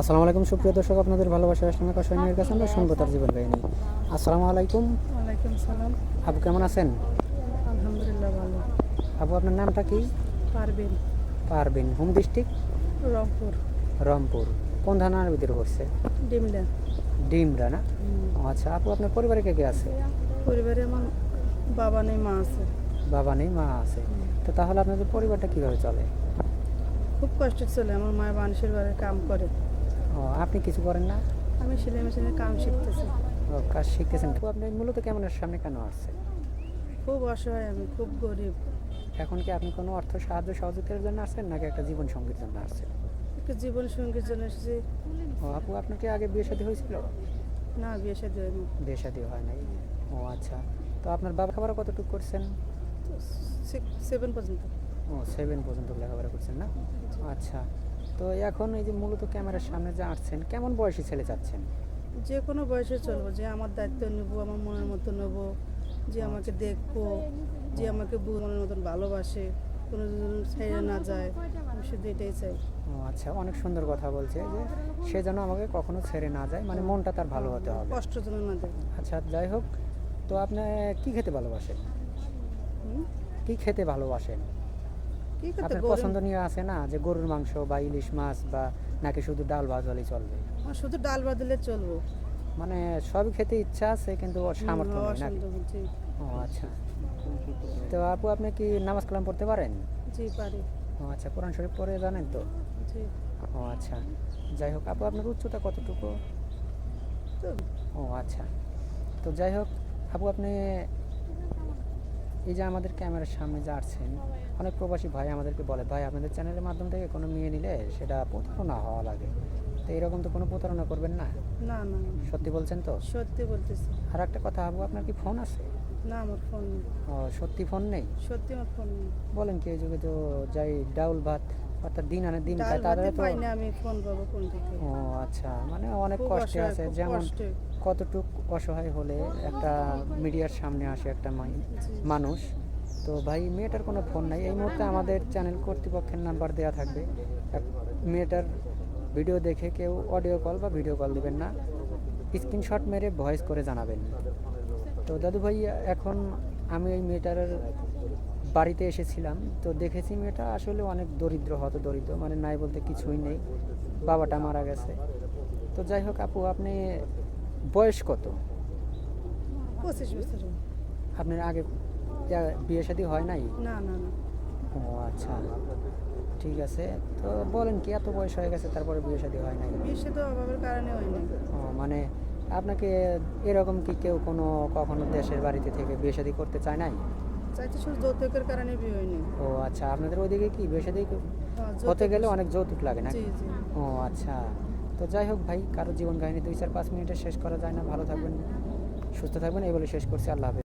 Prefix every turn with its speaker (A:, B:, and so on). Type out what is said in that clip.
A: আসসালামু আলাইকুম সুপ্রিয় দর্শক আপনাদের ভালোবাসা আসলামে কাশাইনের কাছে। আমরা শুনব তার জীবন কাহিনী আসসালামু আলাইকুম।
B: ওয়ালাইকুম সালাম।
A: আপু কেমন আছেন?
B: আলহামদুলিল্লাহ ভালো।
A: আপু আপনার নামটা কি?
B: পারবেন
A: পারবিন হোম ডিস্ট্রিক্ট?
B: রংপুর।
A: রংপুর। কোন থানার ভিতরে পড়ছে?
B: ডিমলা
A: ডিমরা না? আচ্ছা আপু আপনার পরিবারে কে কে আছে?
B: পরিবারে আমার বাবা নেই মা আছে।
A: বাবা নেই মা আছে। তো তাহলে আপনাদের পরিবারটা কীভাবে চলে?
B: খুব কষ্ট চলে। আমার মা মানুষের বাড়ি কাম করে।
A: ও আপনি কিছু করেন না?
B: আমি সেলাই মেশিনে কাম শিখতেছি।
A: ও কাজ শিখতেছেন। তো আপনি মূলত ক্যামেরার সামনে কেন আসছে
B: খুব অসহায় আমি খুব গরিব।
A: এখন কি আপনি কোনো অর্থ সাহায্য সহযোগিতার জন্য আসছেন নাকি একটা জীবন সঙ্গীর জন্য আসছেন?
B: একটু জীবন সঙ্গীর জন্য এসেছি।
A: ও আপু আপনার কি আগে বিয়ে শাদী হয়েছিল?
B: না বিয়ে সাথে হয়নি।
A: বিয়ে শাদী হয় নাই। ও আচ্ছা। তো আপনার বাবা খাবার কতটুকু করছেন?
B: সেভেন পর্যন্ত।
A: ও সেভেন পর্যন্ত লেখাপড়া করছেন না? আচ্ছা। তো এখন এই যে মূলত ক্যামেরার সামনে যে আসছেন কেমন বয়সী ছেলে চাচ্ছেন
B: যে কোনো বয়সে চলবো যে আমার দায়িত্ব নেব আমার মনের মতো নেব যে আমাকে দেখব যে আমাকে মনের মতন ভালোবাসে কোনো ছেড়ে না যায় আমি শুধু এটাই চাই।
A: ও আচ্ছা অনেক সুন্দর কথা বলছে যে সে যেন আমাকে কখনো ছেড়ে না যায় মানে মনটা তার ভালো হতে হবে।
B: কষ্ট যেন না দেয়।
A: আচ্ছা যাই হোক তো আপনি কি খেতে ভালোবাসেন? কি খেতে ভালোবাসেন? আপনার পছন্দনীয় আছে না? যে গরুর মাংস বা ইলিশ মাছ বা নাকি শুধু ডাল ভাত হলেই চলবে
B: শুধু ডাল বাদলে চলবো।
A: মানে সবই খেতে ইচ্ছা আছে কিন্তু সামর্থ্য নেই। ও আচ্ছা। তো আপু আপনি কি নামাজ কালাম পড়তে পারেন?
B: জি পারি।
A: ও আচ্ছা কোরআন শরীফ পড়ে জানেন তো?
B: জি।
A: ও আচ্ছা। যাই হোক আপু আপনার উচ্চতা কতটুকু? ও আচ্ছা। তো যাই হোক আপু আপনি এই যে আমাদের ক্যামেরার সামনে যে আসছেন, অনেক প্রবাসী ভাই আমাদেরকে বলে, ভাই, আপনাদের চ্যানেলের মাধ্যম থেকে কোনো মেয়ে নিলে সেটা প্রতারণা হওয়া লাগে। তো এরকম তো কোনো প্রতারণা করবেন না?
B: না না
A: সত্যি বলছেন তো?
B: সত্যি বলতেছি।
A: আর একটা কথা আপু আপনার কি ফোন আছে?
B: না আমার ফোন নেই।
A: ও সত্যি ফোন নেই?
B: সত্যি আমার ফোন নেই।
A: বলেন কি এই যুগে তো যাই ডাউল ভাত অর্থাৎ দিন আনে দিন খায় তাদের তো
B: পাই না আমি ফোন পাবো কোন থেকে?
A: ও আচ্ছা মানে অনেক কষ্টে আছে যেমন। কতটুক অসহায় হলে একটা মিডিয়ার সামনে আসে একটা মানুষ তো ভাই মেয়েটার কোনো ফোন নাই। এই মুহূর্তে আমাদের চ্যানেল কর্তৃপক্ষের নাম্বার দেওয়া থাকবে। মেয়েটার ভিডিও দেখে কেউ অডিও কল বা ভিডিও কল দেবেন না। স্ক্রিনশট মেরে ভয়েস করে জানাবেন। তো দাদু ভাই এখন আমি ওই মেয়েটার বাড়িতে এসেছিলাম। তো দেখেছি মেয়েটা আসলে অনেক দরিদ্র হত দরিদ্র মানে নাই বলতে কিছুই নেই। বাবাটা মারা গেছে। তো যাই হোক আপু আপনি বয়স কত?
B: পঁচিশ বছর।
A: আপনার আগে বিয়ে শাদী হয় নাই?
B: না না না।
A: ও আচ্ছা। ঠিক আছে। তো বলেন কি এত বয়স হয়ে গেছে তারপরে বিয়ে শাদী হয় নাই?
B: বিশ্বে তো অভাবের কারণে হয় না
A: ও মানে আপনাকে এরকম কি কেউ কোনো কখনো দেশের বাড়িতে থেকে বিয়ে শাদী করতে চায় নাই?
B: চাইতে শুধু যৌতুকের কারণে বিয়ে হয়নি।
A: ও আচ্ছা আপনাদের ওইদিকে কি বিয়ে শাদী
B: হ্যাঁ,
A: হতে গেলে অনেক যৌতুক লাগে না ও আচ্ছা। তো যাই হোক ভাই কারও জীবন কাহিনী দুই চার পাঁচ মিনিটে শেষ করা যায় না। ভালো থাকবেন সুস্থ থাকবেন এই বলে শেষ করছি। আল্লাহ হাফেজ।